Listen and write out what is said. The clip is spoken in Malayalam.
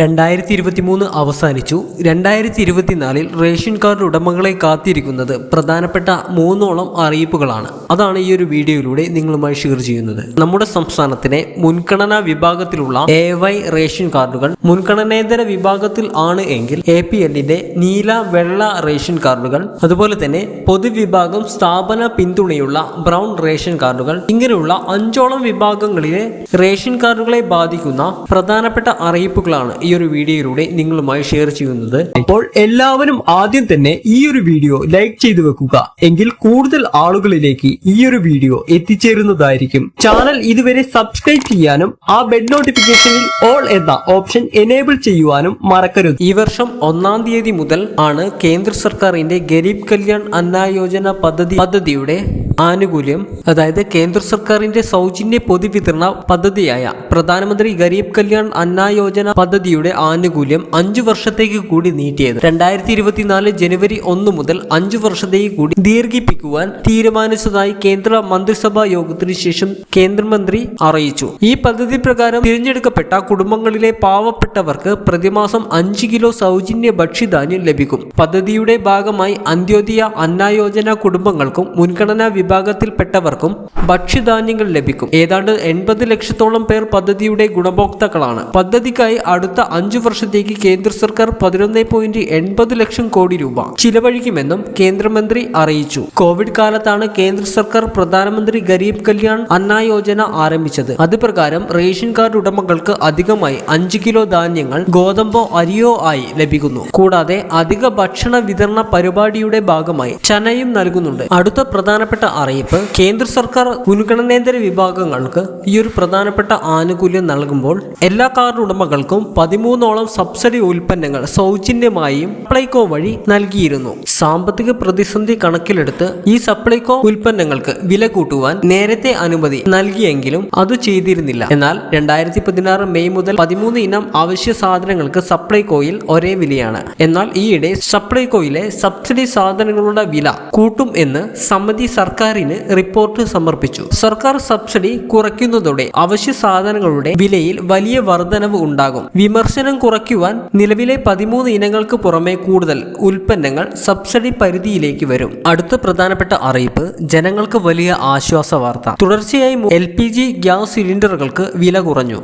രണ്ടായിരത്തി ഇരുപത്തിമൂന്ന് അവസാനിച്ചു. രണ്ടായിരത്തി ഇരുപത്തിനാലിൽ റേഷൻ കാർഡ് ഉടമകളെ കാത്തിരിക്കുന്നത് പ്രധാനപ്പെട്ട മൂന്നോളം അറിയിപ്പുകളാണ്. അതാണ് ഈ ഒരു വീഡിയോയിലൂടെ നിങ്ങളുമായി ഷെയർ ചെയ്യുന്നത്. നമ്മുടെ സംസ്ഥാനത്തിലെ മുൻഗണനാ വിഭാഗത്തിലുള്ള എ വൈ റേഷൻ കാർഡുകൾ മുൻഗണനേതര വിഭാഗത്തിൽ ആണ് എങ്കിൽ എ പി എല്ലിന്റെ നീല വെള്ള റേഷൻ കാർഡുകൾ അതുപോലെ തന്നെ പൊതുവിഭാഗം സ്ഥാപന പിന്തുണയുള്ള ബ്രൗൺ റേഷൻ കാർഡുകൾ ഇങ്ങനെയുള്ള അഞ്ചോളം വിഭാഗങ്ങളിലെ റേഷൻ കാർഡുകളെ ബാധിക്കുന്ന പ്രധാനപ്പെട്ട അറിയിപ്പുകളാണ് ഈ ഒരു വീഡിയോയിലൂടെ നിങ്ങളുമായി ഷെയർ ചെയ്യുന്നത്. അപ്പോൾ എല്ലാവരും ആദ്യം തന്നെ ഈ ഒരു വീഡിയോ ലൈക്ക് ചെയ്തു വെക്കുക. എങ്കിൽ കൂടുതൽ ആളുകളിലേക്ക് ഈ ഒരു വീഡിയോ എത്തിച്ചേരുന്നതായിരിക്കും. ചാനൽ ഇതുവരെ സബ്സ്ക്രൈബ് ചെയ്യാനും ആ ബെഡ് നോട്ടിഫിക്കേഷനിൽ ഓൾ എന്ന ഓപ്ഷൻ എനേബിൾ ചെയ്യുവാനും മറക്കരുത്. ഈ വർഷം ഒന്നാം തീയതി മുതൽ ആണ് കേന്ദ്ര സർക്കാരിന്റെ ഗരീബ് കല്യാൺ അന്ന യോജന പദ്ധതി പദ്ധതിയുടെ ആനുകൂല്യം അതായത് കേന്ദ്ര സർക്കാരിന്റെ സൗജന്യ പൊതുവിതരണ പദ്ധതിയായ പ്രധാനമന്ത്രി ഗരീബ് കല്യാൺ അന്ന യോജന പദ്ധതിയുടെ ആനുകൂല്യം അഞ്ചു വർഷത്തേക്ക് കൂടി നീട്ടിയത്. രണ്ടായിരത്തി ഇരുപത്തിനാല് ജനുവരി ഒന്ന് മുതൽ അഞ്ചു വർഷത്തേക്ക് കൂടി ദീർഘിപ്പിക്കുവാൻ തീരുമാനിച്ചതായി കേന്ദ്ര മന്ത്രിസഭാ യോഗത്തിനു ശേഷം കേന്ദ്രമന്ത്രി അറിയിച്ചു. ഈ പദ്ധതി പ്രകാരം തിരഞ്ഞെടുക്കപ്പെട്ട കുടുംബങ്ങളിലെ പാവപ്പെട്ടവർക്ക് പ്രതിമാസം അഞ്ച് കിലോ സൗജന്യ ഭക്ഷ്യധാന്യം ലഭിക്കും. പദ്ധതിയുടെ ഭാഗമായി അന്ത്യോദയ അന്നായോജന കുടുംബങ്ങൾക്കും മുൻഗണനാ വിഭാഗത്തിൽപ്പെട്ടവർക്കും ഭക്ഷ്യധാന്യങ്ങൾ ലഭിക്കും. ഏതാണ്ട് എൺപത് ലക്ഷത്തോളം പേർ പദ്ധതിയുടെ ഗുണഭോക്താക്കളാണ്. പദ്ധതിക്കായി അടുത്ത അഞ്ചു വർഷത്തേക്ക് കേന്ദ്ര സർക്കാർ പതിനൊന്ന് പോയിന്റ് എൺപത് ലക്ഷം കോടി രൂപ ചിലവഴിക്കുമെന്നും കേന്ദ്രമന്ത്രി അറിയിച്ചു. കോവിഡ് കാലത്താണ് കേന്ദ്ര സർക്കാർ പ്രധാനമന്ത്രി ഗരീബ് കല്യാൺ അന്ന യോജന ആരംഭിച്ചത്. അത് പ്രകാരം റേഷൻ കാർഡ് ഉടമകൾക്ക് അധികമായി അഞ്ച് കിലോ ധാന്യങ്ങൾ ഗോതമ്പോ അരിയോ ആയി ലഭിക്കുന്നു. കൂടാതെ അധിക ഭക്ഷണ വിതരണ പരിപാടിയുടെ ഭാഗമായി ചനയും നൽകുന്നുണ്ട്. അടുത്ത പ്രധാനപ്പെട്ട അറിയിപ്പ്. കേന്ദ്ര സർക്കാർ മുൻഗണനേതര വിഭാഗങ്ങൾക്ക് ഈ ഒരു പ്രധാനപ്പെട്ട ആനുകൂല്യം നൽകുമ്പോൾ എല്ലാ കാർഡ് ഉടമകൾക്കും പതിമൂന്നോളം സബ്സിഡി ഉൽപ്പന്നങ്ങൾ സൗജന്യമായും സപ്ലൈകോ വഴി നൽകിയിരുന്നു. സാമ്പത്തിക പ്രതിസന്ധി കണക്കിലെടുത്ത് ഈ സപ്ലൈകോ ഉൽപ്പന്നങ്ങൾക്ക് വില കൂട്ടുവാൻ നേരത്തെ അനുമതി നൽകിയെങ്കിലും അത് ചെയ്തിരുന്നില്ല. എന്നാൽ രണ്ടായിരത്തി പതിനാറ് മെയ് മുതൽ പതിമൂന്ന് ഇനം അവശ്യ സാധനങ്ങൾക്ക് സപ്ലൈകോയിൽ ഒരേ വിലയാണ്. എന്നാൽ ഈയിടെ സപ്ലൈകോയിലെ സബ്സിഡി സാധനങ്ങളുടെ വില കൂട്ടും എന്ന് സമിതി സർക്കാരിന് റിപ്പോർട്ട് സമർപ്പിച്ചു. സർക്കാർ സബ്സിഡി കുറയ്ക്കുന്നതോടെ അവശ്യ സാധനങ്ങളുടെ വിലയിൽ വലിയ വർധനവ് ഉണ്ടാകും. വിമർശനം കുറയ്ക്കുവാൻ നിലവിലെ പതിമൂന്ന് ഇനങ്ങൾക്ക് പുറമെ കൂടുതൽ ഉൽപ്പന്നങ്ങൾ സബ്സിഡി പരിധിയിലേക്ക് വരും. അടുത്ത പ്രധാനപ്പെട്ട അറിയിപ്പ് ജനങ്ങൾക്ക് വലിയ ആശ്വാസ വാർത്ത. തുടർച്ചയായി എൽ ഗ്യാസ് സിലിണ്ടറുകൾക്ക് വില കുറഞ്ഞു.